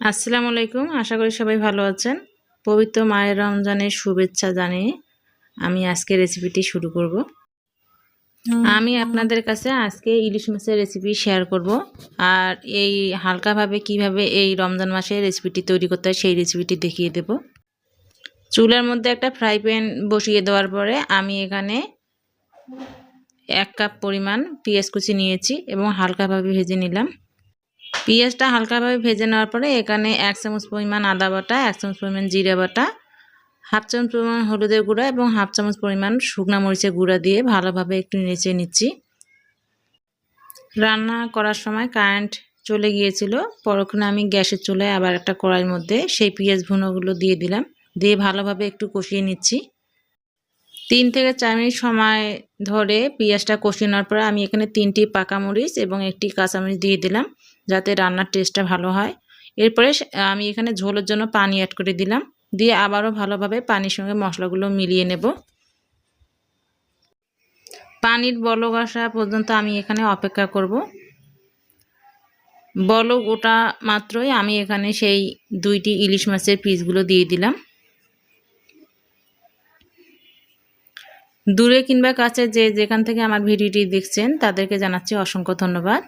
আসসালামু আলাইকুম আশা করি সবাই ভালো আছেন। পবিত্র মায়ের রমজানের শুভেচ্ছা জানিয়ে আমি আজকে রেসিপিটি শুরু করব। আমি আপনাদের কাছে আজকে ইলিশ মাছের রেসিপি শেয়ার করব আর এই হালকাভাবে কীভাবে এই রমজান মাসে রেসিপিটি তৈরি করতে হয় সেই রেসিপিটি দেখিয়ে দেব। চুলার মধ্যে একটা ফ্রাই প্যান বসিয়ে দেওয়ার পরে আমি এখানে এক কাপ পরিমাণ পেঁয়াজ কুচি নিয়েছি এবং হালকাভাবে ভেজে নিলাম। পেঁয়াজটা হালকাভাবে ভেজে নেওয়ার পরে এখানে এক চামচ পরিমাণ আদা বাটা, এক চামচ পরিমাণ জিরা বাটা, হাফ চামচ পরিমাণ হলুদের গুঁড়া এবং হাফ চামচ পরিমাণ শুকনা মরিচের গুঁড়া দিয়ে ভালোভাবে একটু নেচে নিচ্ছি। রান্না করার সময় কারেন্ট চলে গিয়েছিল, পরক্ষণে আমি গ্যাসের চুলায় আবার একটা কড়াইয়ের মধ্যে সেই পেঁয়াজ ভুনোগুলো দিয়ে দিলাম, দিয়ে ভালোভাবে একটু কষিয়ে নিচ্ছি। তিন থেকে চার মিনিট সময় ধরে পেঁয়াজটা কষিয়ে নেওয়ার পরে আমি এখানে তিনটি পাকা মরিচ এবং একটি কাঁচামরিচ দিয়ে দিলাম। যাতে রান্নার টেস্টটা ভালো হয়। এরপরে আমি এখানে ঝোলের জন্য পানি অ্যাড করে দিলাম। দিয়ে আবারও ভালোভাবে পানির সঙ্গে মশলাগুলো মিলিয়ে নেব। পানির বলক আসা পর্যন্ত আমি এখানে অপেক্ষা করব। বলক ওটা মাত্রই আমি এখানে সেই দুইটি ইলিশ মাছের পিসগুলো দিয়ে দিলাম। দূরে কিংবা কাছে যে যেখান থেকে আমার ভিডিওটি দেখছেন, তাদেরকে জানাচ্ছি অসংখ্য ধন্যবাদ।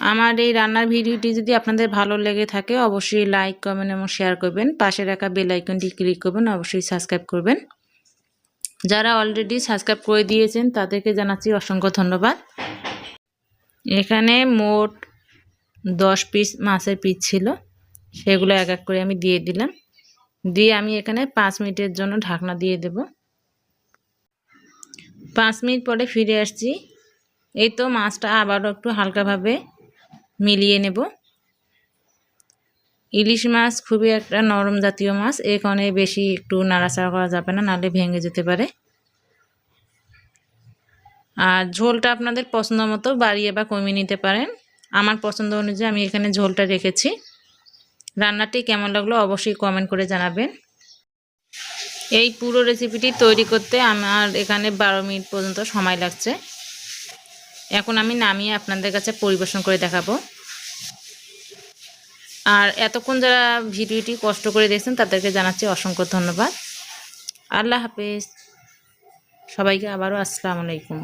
আমার এই রান্নার ভিডিওটি যদি আপনাদের ভালো লেগে থাকে, অবশ্যই লাইক কমেন্ট এবং শেয়ার করবেন। পাশে রাখা বেল আইকনটি ক্লিক করবেন, অবশ্যই সাবস্ক্রাইব করবেন। যারা অলরেডি সাবস্ক্রাইব করে দিয়েছেন, তাদেরকে জানাচ্ছি অসংখ্য ধন্যবাদ। এখানে মোট দশ পিস মাছের পিস ছিল, সেগুলো এক এক করে আমি দিয়ে দিলাম। দিয়ে আমি এখানে পাঁচ মিনিটের জন্য ঢাকনা দিয়ে দেব। পাঁচ মিনিট পরে ফিরে আসছি। এই তো মাছটা আবারও একটু হালকাভাবে মিলিয়ে নেব। ইলিশ মাছ খুবই একটা নরম জাতীয় মাছ এখানে বেশি একটু নাড়াচাড়া করা যাবে না, নাহলে ভেঙে যেতে পারে। আর ঝোলটা আপনাদের পছন্দ মতো বাড়িয়ে বা কমিয়ে নিতে পারেন। আমার পছন্দ অনুযায়ী আমি এখানে ঝোলটা রেখেছি। রান্নাটি কেমন লাগল অবশ্যই কমেন্ট করে জানাবেন। এই পুরো রেসিপিটি তৈরি করতে আমার এখানে বারো মিনিট পর্যন্ত সময় লাগছে। এখন আমি নামিয়ে আপনাদের কাছে পরিবেশন করে দেখাবো। আর এতক্ষণ যারা ভিডিওটি কষ্ট করে দেখছেন, তাদেরকে জানাচ্ছি অসংখ্য ধন্যবাদ। আল্লাহ হাফেজ। সবাইকে আবারও আসসালামু আলাইকুম।